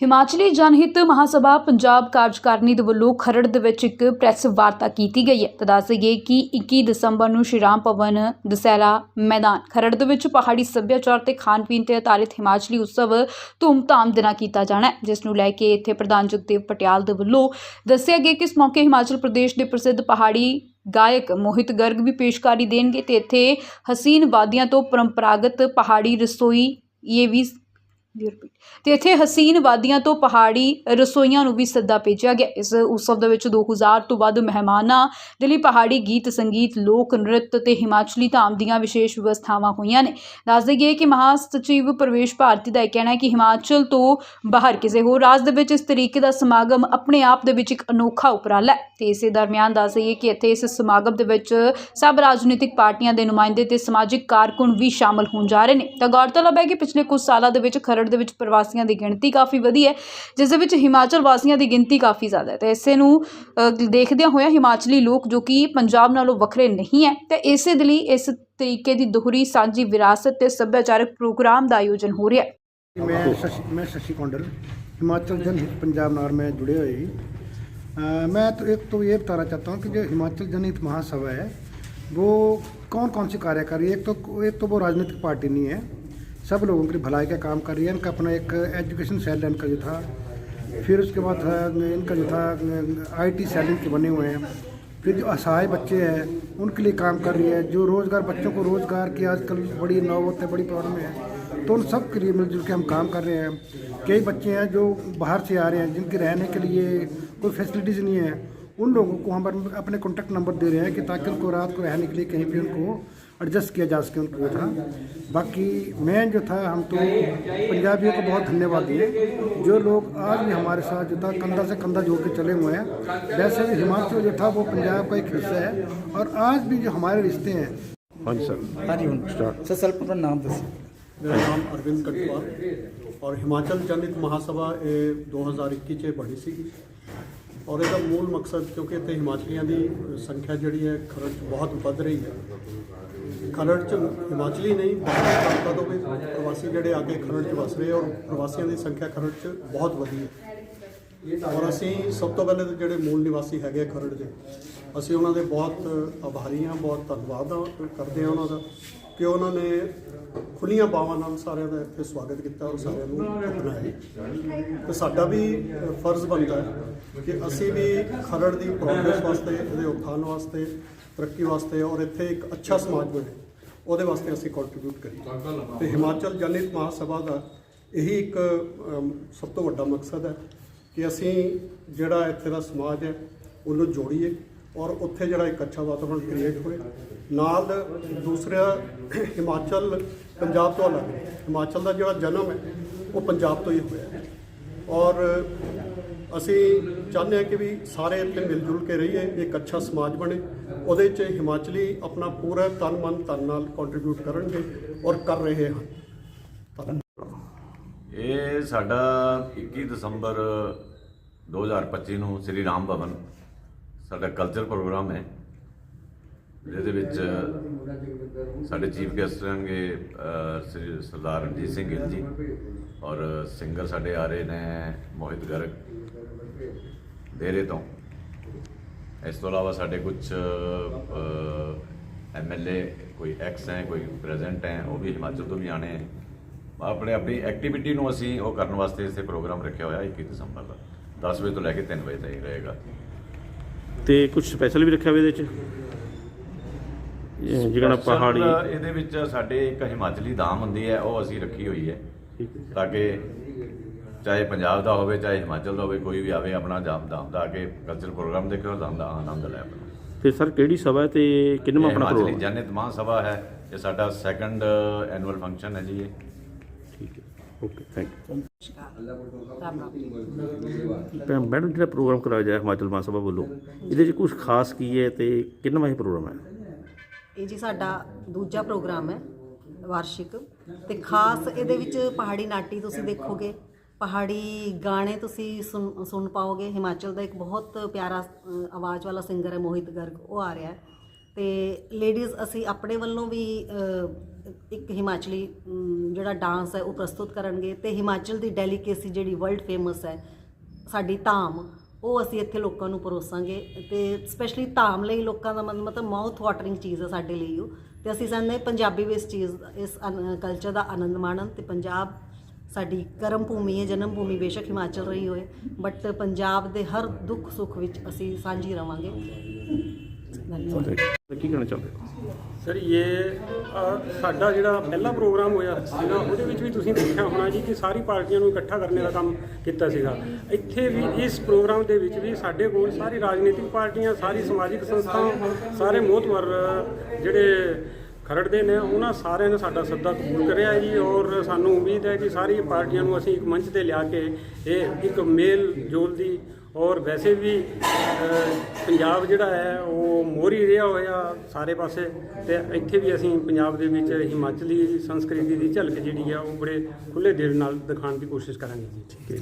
ਹਿਮਾਚਲੀ ਜਨਹਿਤ ਮਹਾਸਭਾ ਪੰਜਾਬ ਕਾਰਜਕਾਰਨੀ ਦੇ ਵੱਲੋਂ ਖਰੜ ਦੇ ਵਿੱਚ ਇੱਕ ਪ੍ਰੈਸ ਵਾਰਤਾ ਕੀਤੀ ਗਈ ਹੈ। ਤਾਂ ਦੱਸ ਦਈਏ ਕਿ 21 ਦਸੰਬਰ ਨੂੰ ਸ਼੍ਰੀ ਰਾਮ ਭਵਨ, ਦਸਹਿਰਾ ਮੈਦਾਨ, ਖਰੜ ਦੇ ਵਿੱਚ ਪਹਾੜੀ ਸੱਭਿਆਚਾਰ ਤੇ ਖਾਣ ਪੀਣ ਤੇ ਆਧਾਰਿਤ ਹਿਮਾਚਲੀ ਉਤਸਵ ਧੂਮਧਾਮ ਦੇ ਨਾਲ ਕੀਤਾ ਜਾਣਾ ਹੈ, ਜਿਸ ਨੂੰ ਲੈ ਕੇ ਇੱਥੇ ਪ੍ਰਧਾਨ ਜਗਦੇਵ ਪਟਿਆਲ ਦੇ ਵੱਲੋਂ ਦੱਸਿਆ ਗਿਆ ਕਿ ਇਸ ਮੌਕੇ ਹਿਮਾਚਲ ਪ੍ਰਦੇਸ਼ ਦੇ ਪ੍ਰਸਿੱਧ ਪਹਾੜੀ ਗਾਇਕ ਮੋਹਿਤ ਗਰਗ ਵੀ ਪੇਸ਼ਕਾਰੀ ਦੇਣਗੇ ਤੇ ਇੱਥੇ ਹਸੀਨ ਵਾਦੀਆਂ ਤੋਂ ਪਰੰਪਰਾਗਤ ਪਹਾੜੀ ਰਸੋਈ, ਇਹ ਵੀ ਤੇ ਇੱਥੇ ਹਸੀਨ ਵਾਦੀਆਂ ਤੋਂ ਪਹਾੜੀ ਰਸੋਈਆਂ ਨੂੰ ਵੀ ਸੱਦਾ ਭੇਜਿਆ ਗਿਆ। ਇਸ ਉਤਸਵ ਦੇ ਵਿੱਚ 2000 ਤੋਂ ਵੱਧ ਮਹਿਮਾਨਾਂ ਦੇ ਲਈ ਪਹਾੜੀ ਗੀਤ, ਸੰਗੀਤ, ਲੋਕ ਨ੍ਰਿਤ ਤੇ ਹਿਮਾਚਲੀ ਧਾਮ ਦੀਆਂ ਵਿਸ਼ੇਸ਼ ਵਿਵਸਥਾਵਾਂ ਹੋਈਆਂ ਨੇ। ਦੱਸ ਦਈਏ ਕਿ ਮਹਾਸਚਿਵ ਪ੍ਰਵੇਸ਼ ਭਾਰਤੀ ਦਾ ਇਹ ਕਹਿਣਾ ਹੈ ਕਿ ਹਿਮਾਚਲ ਤੋਂ ਬਾਹਰ ਕਿਸੇ ਹੋਰ ਰਾਜ ਦੇ ਵਿੱਚ ਇਸ ਤਰੀਕੇ ਦਾ ਸਮਾਗਮ ਆਪਣੇ ਆਪ ਦੇ ਵਿੱਚ ਇੱਕ ਅਨੋਖਾ ਉਪਰਾਲਾ ਹੈ। ਤੇ ਇਸੇ ਦਰਮਿਆਨ ਦੱਸ ਦਈਏ ਕਿ ਇੱਥੇ ਇਸ ਸਮਾਗਮ ਦੇ ਵਿੱਚ ਸਭ ਰਾਜਨੀਤਿਕ ਪਾਰਟੀਆਂ ਦੇ ਨੁਮਾਇੰਦੇ ਤੇ ਸਮਾਜਿਕ ਕਾਰਕੁਨ ਵੀ ਸ਼ਾਮਲ ਹੋਣ ਜਾ ਰਹੇ ਨੇ। ਤਾਂ ਗੌਰਤਲਬ ਹੈ ਕਿ ਪਿਛਲੇ ਕੁਝ ਸਾਲਾਂ ਦੇ ਵਿੱਚ ਖਰੜ ਦੇ ਵਿੱਚ ਪ੍ਰਵਾਸੀਆਂ ਦੀ ਗਿਣਤੀ ਕਾਫੀ ਵਧੀ ਹੈ ਜਿਸ ਦੇ ਵਿੱਚ ਹਿਮਾਚਲ ਵਾਸੀਆਂ ਦੀ ਗਿਣਤੀ ਕਾਫੀ ਜ਼ਿਆਦਾ ਹੈ ਤੇ ਇਸੇ ਨੂੰ ਅ, ਦੇਖਦਿਆਂ ਹੋਇਆਂ ਹਿਮਾਚਲੀ ਲੋਕ ਜੋ ਕਿ ਪੰਜਾਬ ਨਾਲੋਂ ਵੱਖਰੇ ਨਹੀਂ ਹੈ ਤੇ ਇਸੇ ਦੇ ਲਈ ਇਸ ਤਰੀਕੇ ਦੀ ਦੋਹਰੀ ਸਾਂਝੀ ਵਿਰਾਸਤ ਤੇ ਸੱਭਿਆਚਾਰਕ ਪ੍ਰੋਗਰਾਮ ਦਾ ਆਯੋਜਨ ਹੋ ਰਿਹਾ ਹੈ ਮੈਂ ਸ਼ਸ਼ੀ ਮੈਂ ਸ਼ਸ਼ੀ ਕੌਂਡਲ हिमाचल जनहित पंजाब नार में जुड़े हुए ही अ, मैं तो एक तो ये बताना चाहता हूँ कि जो हिमाचल जनहित महासभा है वो कौन कौन से कार्य कर रही है एक तो एक तो वो राजनीतिक पार्टी नहीं है सब लोगों की भलाई का काम कर रही है। इनका अपना एक एजुकेशन सेल इनका जो था। फिर उसके बाद इनका जो था आईटी सेल इनके बने हुए हैं। फिर जो असहाय बच्चे हैं, उनके लिए काम कर रही है। जो रोज़गार, बच्चों को रोज़गार की आजकल बड़ी नौबत है, बड़ी प्रॉब्लम है। तो उन सब के लिए मिलजुल के हम काम कर रहे हैं। कई बच्चे हैं जो बाहर से आ रहे हैं, जिनके रहने के लिए कोई फैसिलिटीज़ नहीं है। उन लोगों को हम अपने कॉन्टैक्ट नंबर दे रहे हैं कि ताकि उनको रात को रहने के लिए कहीं भी उनको एडजस्ट किया जा सके उनको था बाकी मेन जो था हम तो पंजाबियों को बहुत धन्यवाद दिए जो लोग आज भी हमारे साथ जो था कंधा से कंधा जोड़ के चले हुए हैं वैसे भी हिमाचल जो था वो पंजाब का एक हिस्सा है और आज भी जो हमारे रिश्ते हैं ਹਾਂਜੀ ਸਰ ਹਾਂਜੀ ਹੁਣ ਸਟਾਰਟ ਸਰ ਸਰ ਆਪਣਾ ਨਾਮ ਦੱਸੋ ਮੇਰਾ ਨਾਮ ਅਰਵਿੰਦ ਕਟਵਾਲ ਔਰ ਹਿਮਾਚਲ ਜਨਿਤ ਮਹਾਸਭਾ ਇਹ 2021 ਚ ਬਣੀ ਸੀਗੀ ਔਰ ਇਹਦਾ ਮੂਲ ਮਕਸਦ, ਕਿਉਂਕਿ ਇੱਥੇ ਹਿਮਾਚਲੀਆਂ ਦੀ ਸੰਖਿਆ ਜਿਹੜੀ ਹੈ ਖਰੜ 'ਚ ਬਹੁਤ ਵੱਧ ਰਹੀ ਹੈ। ਖਰੜ 'ਚ ਹਿਮਾਚਲੀ ਨਹੀਂ ਬਾਕੀ ਪ੍ਰਾਂਤਾਂ ਵੀ ਪ੍ਰਵਾਸੀ ਜਿਹੜੇ ਆ ਕੇ ਖਰੜ 'ਚ ਵਸ ਰਹੇ ਔਰ ਪ੍ਰਵਾਸੀਆਂ ਦੀ ਸੰਖਿਆ ਖਰੜ 'ਚ ਬਹੁਤ ਵਧੀ ਹੈ। ਔਰ ਅਸੀਂ ਸਭ ਤੋਂ ਪਹਿਲੇ ਤਾਂ ਜਿਹੜੇ ਮੂਲ ਨਿਵਾਸੀ ਹੈਗੇ ਆ ਖਰੜ ਦੇ ਅਸੀਂ ਉਹਨਾਂ ਦੇ ਬਹੁਤ ਆਭਾਰੀ ਹਾਂ, ਬਹੁਤ ਧੰਨਵਾਦ ਹਾਂ- ਕਰਦੇ ਹਾਂ ਉਹਨਾਂ ਦਾ। ਕਿ ਉਹਨਾਂ ਨੇ ਖੁੱਲੀਆਂ ਬਾਵਾਂ ਨਾਲ ਸਾਰਿਆਂ ਦਾ ਇੱਥੇ ਸਵਾਗਤ ਕੀਤਾ ਔਰ ਸਾਰਿਆਂ ਨੂੰ ਅਪਣਾਇਆ। ਤੇ ਸਾਡਾ ਵੀ ਫਰਜ਼ ਬਣਦਾ ਹੈ ਕਿ ਅਸੀਂ ਵੀ ਖਰੜ ਦੀ ਪ੍ਰੋਗਰੈਸ ਵਾਸਤੇ, ਇਹਦੇ ਉત્ਥਾਨ ਵਾਸਤੇ, ਤਰੱਕੀ ਵਾਸਤੇ ਔਰ ਇੱਥੇ ਇੱਕ ਅੱਛਾ ਸਮਾਜ ਬਣੇ, ਉਹਦੇ ਵਾਸਤੇ ਅਸੀਂ ਕੰਟਰੀਬਿਊਟ ਕਰੀਏ। ਤੇ ਹਿਮਾਚਲ ਜਨਿਤ ਮਹਾਸਭਾ ਦਾ ਇਹੀ ਇੱਕ ਸਭ ਤੋਂ ਵੱਡਾ ਮਕਸਦ ਹੈ ਕਿ ਅਸੀਂ ਜਿਹੜਾ ਇੱਥੇ ਦਾ ਸਮਾਜ ਹੈ, ਉਹਨੂੰ ਜੋੜੀਏ। ਔਰ ਉੱਥੇ ਜਿਹੜਾ ਇੱਕ ਅੱਛਾ ਵਾਤਾਵਰਣ ਕ੍ਰੀਏਟ ਹੋਏ। ਨਾਲ ਦੂਸਰਾ ਹਿਮਾਚਲ, ਪੰਜਾਬ ਤੋਂ ਅਲੱਗ ਹੈ ਹਿਮਾਚਲ ਦਾ ਜਿਹੜਾ ਜਨਮ ਹੈ, ਉਹ ਪੰਜਾਬ ਤੋਂ ਹੀ ਹੋਇਆ ਹੈ। ਔਰ ਅਸੀਂ ਚਾਹੁੰਦੇ ਹਾਂ ਕਿ ਵੀ ਸਾਰੇ ਇੱਥੇ ਮਿਲ ਜੁਲ ਕੇ ਰਹੀਏ, ਇੱਕ ਅੱਛਾ ਸਮਾਜ ਬਣੇ। ਉਹਦੇ 'ਚ ਹਿਮਾਚਲੀ ਆਪਣਾ ਪੂਰਾ ਤਨ ਮਨ ਧਨ ਨਾਲ ਕੰਟਰੀਬਿਊਟ ਕਰਨਗੇ ਔਰ ਕਰ ਰਹੇ ਹਨ। ਇਹ ਸਾਡਾ 21 ਦਸੰਬਰ 2025 ਨੂੰ ਸ੍ਰੀ ਰਾਮ ਭਵਨ ਸਾਡਾ ਕਲਚਰ ਪ੍ਰੋਗਰਾਮ ਹੈ, ਜਿਹਦੇ ਵਿੱਚ ਸਾਡੇ ਚੀਫ ਗੈਸਟ ਰਹਿਣਗੇ ਸ੍ਰੀ ਸਰਦਾਰ ਰਣਜੀਤ ਸਿੰਘ ਗਿੱਲ ਜੀ ਔਰ ਸਿੰਗਰ ਸਾਡੇ ਆ ਰਹੇ ਨੇ ਮੋਹਿਤ ਗਰਗ ਦੇਰੇ ਤੋਂ। ਇਸ ਤੋਂ ਇਲਾਵਾ ਸਾਡੇ ਕੁਝ ਐਮਐਲਏ ਕੋਈ ਐਕਸ ਹੈ, ਕੋਈ ਪ੍ਰੈਜ਼ੈਂਟ ਹੈ, ਉਹ ਵੀ ਹਿਮਾਚਲ ਤੋਂ ਵੀ ਆਣੇ ਹੈ। ਆਪਣੇ ਆਪਣੀ ਐਕਟੀਵਿਟੀ ਨੂੰ ਅਸੀਂ ਉਹ ਕਰਨ ਵਾਸਤੇ ਇਸੇ ਪ੍ਰੋਗਰਾਮ ਰੱਖਿਆ ਹੋਇਆ 21 ਦਸੰਬਰ ਦਾ। 10 ਵਜੇ ਤੋਂ ਲੈ ਕੇ 3 ਵਜੇ ਤੱਕ ਰਹੇਗਾ। ਤੇ ਕੁਝ ਸਪੈਸ਼ਲ ਵੀ ਰੱਖਿਆ ਹੋਇਆ ਇਹਦੇ ਚ? ਇਹ ਜਿਹੜਾ ਪਹਾੜੀ ਇਹਦੇ ਵਿੱਚ ਸਾਡੇ ਇੱਕ ਹਿਮਾਚਲੀ ਧਾਮ ਹੁੰਦੀ ਹੈ ਉਹ ਅਸੀਂ ਰੱਖੀ ਹੋਈ ਹੈ। ਤਾਂ ਕਿ ਚਾਹੇ ਪੰਜਾਬ ਦਾ ਹੋਵੇ ਚਾਹੇ ਹਿਮਾਚਲ ਦਾ ਹੋਵੇ ਕੋਈ ਵੀ ਆਵੇ ਆਪਣਾ ਧਾਮ ਧਾਮ ਦਾ ਕੇ ਕਲਚਰ ਪ੍ਰੋਗਰਾਮ ਦੇਖੇ ਦਾ ਆਨੰਦ ਲੈ ਆਪਣਾ। ਤੇ ਸਰ ਕਿਹੜੀ ਸਭਾ ਤੇ ਇਹ ਆਪਣਾ ਹਿਮਾਚਲੀ ਪ੍ਰੋਗਰਾਮ ਜਨਿਤ ਮਹਾਸਭਾ ਹੈ। ਇਹ ਸਾਡਾ ਸੈਕੰਡ ਐਨੂਅਲ ਫੰਕਸ਼ਨ ਹੈ ਜੀ ਇਹ। ਓਕੇ ਥੈਂਕ ਯੂ ਮੈਡਮ ਜਿਹੜਾ ਪ੍ਰੋਗਰਾਮ ਕਰਾਇਆ ਜਾ ਰਿਹਾ ਹਿਮਾਚਲ ਮਹਾਸਭਾ ਵੱਲੋਂ ਇਹਦੇ ਚ ਕੁਝ ਖਾਸ ਕੀ ਹੈ ਤੇ ਕਿੰਨਵਾਂ ਇਹ ਪ੍ਰੋਗਰਾਮ ਹੈ? ਇਹ ਜੀ ਸਾਡਾ ਦੂਜਾ ਪ੍ਰੋਗਰਾਮ ਹੈ ਵਾਰਸ਼ਿਕ ਤੇ ਖਾਸ ਇਹਦੇ ਵਿੱਚ ਪਹਾੜੀ ਨਾਟੀ ਤੁਸੀਂ ਦੇਖੋਗੇ ਪਹਾੜੀ ਗਾਣੇ ਤੁਸੀਂ ਸੁਣ ਸੁਣ ਪਾਓਗੇ। ਹਿਮਾਚਲ ਦਾ ਇੱਕ ਬਹੁਤ ਪਿਆਰਾ ਅ, ਆਵਾਜ਼ ਵਾਲਾ ਸਿੰਗਰ ਹੈ ਮੋਹਿਤ ਗਰਗ ਉਹ ਆ ਰਿਹਾ ਹੈ। ਤੇ ਲੇਡੀਜ਼ ਅਸੀਂ ਆਪਣੇ ਵੱਲੋਂ ਵੀ ਇੱਕ ਹਿਮਾਚਲੀ ਜਿਹੜਾ ਡਾਂਸ ਹੈ, ਉਹ ਪ੍ਰਸਤੁਤ ਕਰਨਗੇ ਤੇ ਹਿਮਾਚਲ ਦੀ ਡੈਲੀਕੇਸੀ ਜਿਹੜੀ ਵਰਲਡ ਫੇਮਸ ਹੈ, ਸਾਡੀ ਧਾਮ, ਉਹ ਅਸੀਂ ਇੱਥੇ ਲੋਕਾਂ ਨੂੰ ਪਰੋਸਾਂਗੇ ਤੇ ਸਪੈਸ਼ਲੀ ਧਾਮ ਲਈ ਲੋਕਾਂ ਦਾ ਮਨ- ਮਤਲਬ ਮਾਊਥ ਵਾਟਰਿੰਗ ਚੀਜ਼ ਹੈ ਸਾਡੇ ਲਈ ਉਹ। ਤੇ ਅਸੀਂ ਚਾਹੁੰਦੇ ਪੰਜਾਬੀ ਵੀ ਇਸ ਚੀਜ਼, ਇਸ ਕਲਚਰ ਦਾ ਆਨੰਦ ਮਾਣਨ ਤੇ ਪੰਜਾਬ ਸਾਡੀ ਕਰਮ ਭੂਮੀ ਹੈ, ਜਨਮ ਭੂਮੀ ਬੇਸ਼ੱਕ ਹਿਮਾਚਲ ਰਹੀ ਹੋਏ ਬਟ ਪੰਜਾਬ ਦੇ ਹਰ ਦੁੱਖ ਸੁੱਖ ਵਿੱਚ ਅਸੀਂ ਸਾਂਝੀ ਰਵਾਂਗੇ। ਕੀ ਕਹਿਣਾ ਚਾਹੁੰਦੇ ਹੋ? ਸਰ ਇਹ ਸਾਡਾ ਜਿਹੜਾ ਪਹਿਲਾ ਪ੍ਰੋਗਰਾਮ ਹੋਇਆ ਸੀਗਾ ਉਹਦੇ ਵਿੱਚ ਵੀ ਤੁਸੀਂ ਦੇਖਿਆ ਹੋਣਾ ਜੀ ਕਿ ਸਾਰੀ ਪਾਰਟੀਆਂ ਨੂੰ ਇਕੱਠਾ ਕਰਨ ਦਾ ਕੰਮ ਕੀਤਾ ਸੀਗਾ। ਇੱਥੇ ਵੀ ਇਸ ਪ੍ਰੋਗਰਾਮ ਦੇ ਵਿੱਚ ਵੀ ਸਾਡੇ ਕੋਲ ਸਾਰੀ ਰਾਜਨੀਤਿਕ ਪਾਰਟੀਆਂ ਸਾਰੀ ਸਮਾਜਿਕ ਸੰਸਥਾਵਾਂ ਸਾਰੇ ਮੋਹਤਵਰ ਜਿਹੜੇ ਖਰੜ ਦੇ ਨੇ ਉਹਨਾਂ ਸਾਰਿਆਂ ਨੇ ਸਾਡਾ ਸੱਦਾ ਕਬੂਲ ਕਰਿਆ ਜੀ ਔਰ ਸਾਨੂੰ ਉਮੀਦ ਹੈ ਕਿ ਸਾਰੀ ਪਾਰਟੀਆਂ ਨੂੰ ਅਸੀਂ ਇੱਕ ਮੰਚ ਤੇ ਲਿਆ ਕੇ ਇਹ ਇੱਕ ਮੇਲ ਜੋਲ ਦੀ ਔਰ ਵੈਸੇ ਵੀ ਪੰਜਾਬ ਜਿਹੜਾ ਹੈ, ਉਹ ਮੋਰੀ ਰਿਹਾ ਹੋਇਆ ਸਾਰੇ ਪਾਸੇ ਤੇ ਇੱਥੇ ਵੀ ਅਸੀਂ ਪੰਜਾਬ ਦੇ ਵਿੱਚ ਹਿਮਾਚਲੀ ਸੰਸਕ੍ਰਿਤੀ ਦੀ ਝਲਕ ਜਿਹੜੀ ਆ, ਉਹ ਬੜੇ ਖੁੱਲੇ ਦਿਲ ਨਾਲ ਦਿਖਾਉਣ ਦੀ ਕੋਸ਼ਿਸ਼ ਕਰਾਂਗੇ ਜੀ।